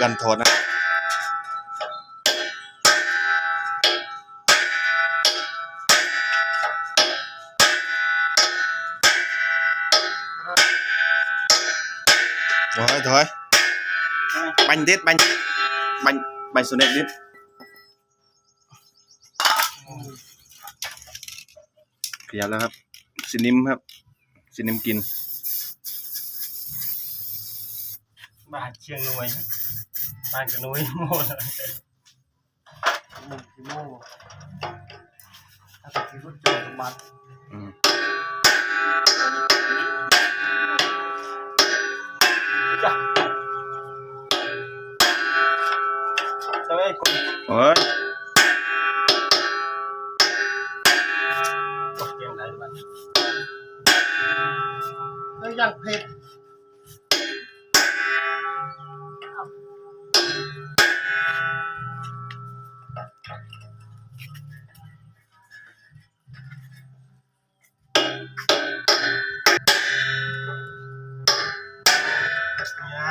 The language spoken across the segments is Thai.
กันถอดนะถอยถอยบันเด็ดบันบันบันสุดเด็ดนิดขยับแล้วครับ สินิมครับ สินิมกิน บานเชียงนวย บ้านกระนุยโม่เลยหนึ่งกิ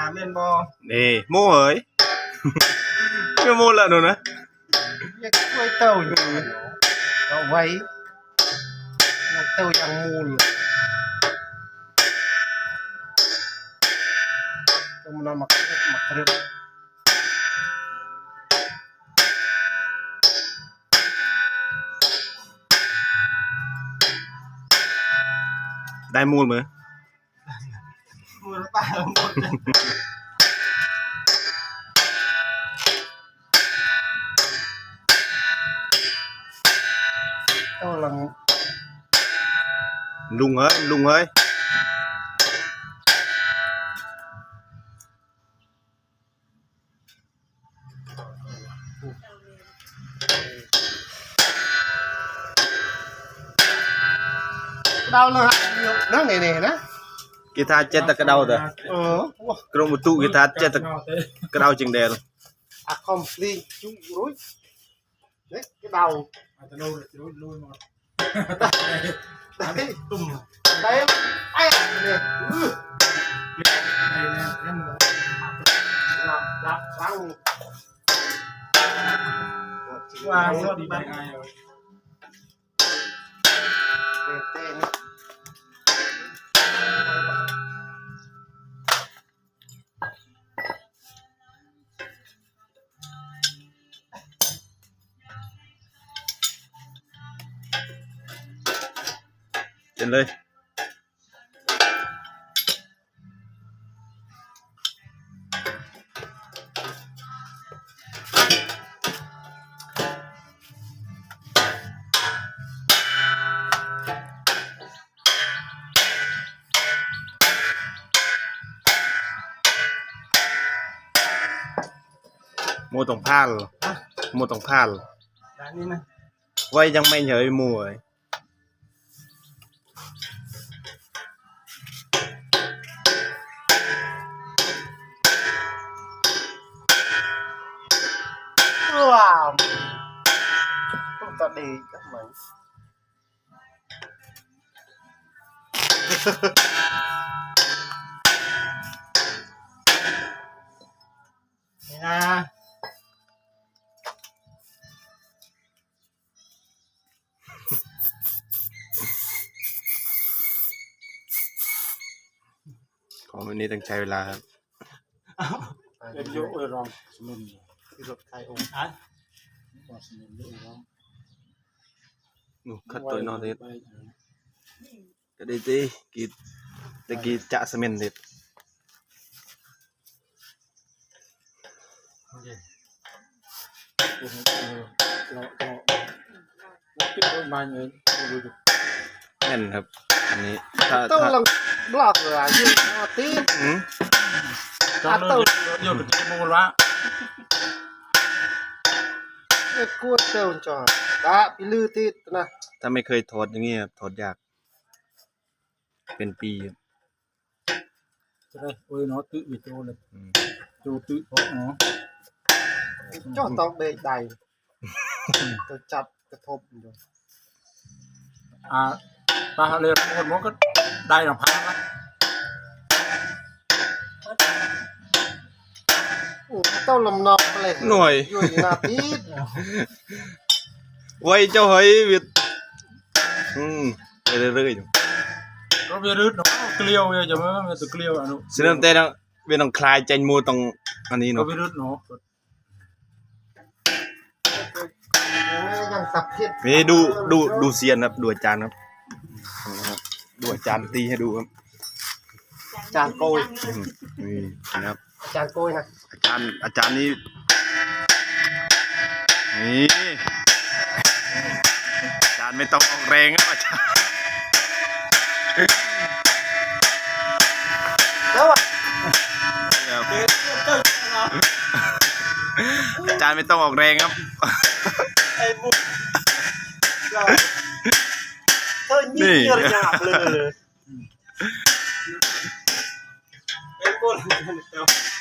ยาเม่นบอนี่โม่เอ้ยไม่โม่ละหนูนะยังช่วยเต้าอยู่เอาไว้ยังเต้ายังมูลต้องมันมาครึบมาครึบได้มูลมือมือป้าหมดเลยเต้าลังลุงเอ้ยลุงเอ้ย đau là nó này này đó กีตาร์เจ็ดตะกระเดาเด้อ ờ wow. กรมอุตุกีตาร์เจ็ดตะกระเดาจริงเด้อ à không đi chú rối đấy cái đầu อาจจะรู้จะรู้รู้หมด đấy ตุ่ม đấy ai này ừ. ไอ้เนี่ยเล่นหมด làm làm sao วางรถดีไปไง về เจ็นเลยโมต้องพานโมต้องพานร้านนี้นะไว้ยังไม่เหยหมูเอ้ย wow không ta đi các bạn นี่นะของวันนี้ต้องใช้เวลาครับเดี๋ยวโยกเออรองสมุน cái ruột khai ôm อะ bỏ sừng lên lưỡi đó หนูคัดตัวนอนเด็ดก็ได้ตีกีตะกี้จะสเมนเด็ด nó nó cái đôi mai người người được แน่นครับอันนี้ถ้า tao ถ้า là block rồi à nhưng mà tí อืมจอดรถโยกไปมูลวะ cái cua tao cho đã bị lư tí nè ถ้าไม่เคยถอดอย่างนี้ครับถอดยาก เป็นปีครับจะได้เอ้ยเนาะตื้อวิโจเลยอืมโจตื้อเพราะเนาะ cho tao bề đầy tao chặt cái thộp rồi อ่าตาเรือคนมันก็ เต้าลำนอกเลยหน่วยอยู่นาทีไว้เจ้าเฮ้ยวิทย์อืมไปเรื่อยๆอยู่ก็เวรืดเนาะเกลียวเนี่ยจะมาเป็นตัวเกลียวอะเนาะสินำแต่ต้องเวียนต้องคลายใจมูตรงอันนี้ก็เนาะเวรืดเนาะยังตับเพียดนี่ดูดูดูเซียนครับดูอาจารย์ครับนะครับดูอาจารย์ตีให้ดูครับจานโกยอืมนี่นะครับจานโกยนะอา จารย์อาจารย์นี่นี่อาจารย์ไม่ต้องออกแรงครับอาจารย์แล้วอะครับอาจารย์ไม่ต้องออกแรงครับไอ้บุกเธอยิ่งเยอะหยาบเลยไอ้บุกไว้ใต้ตะเปก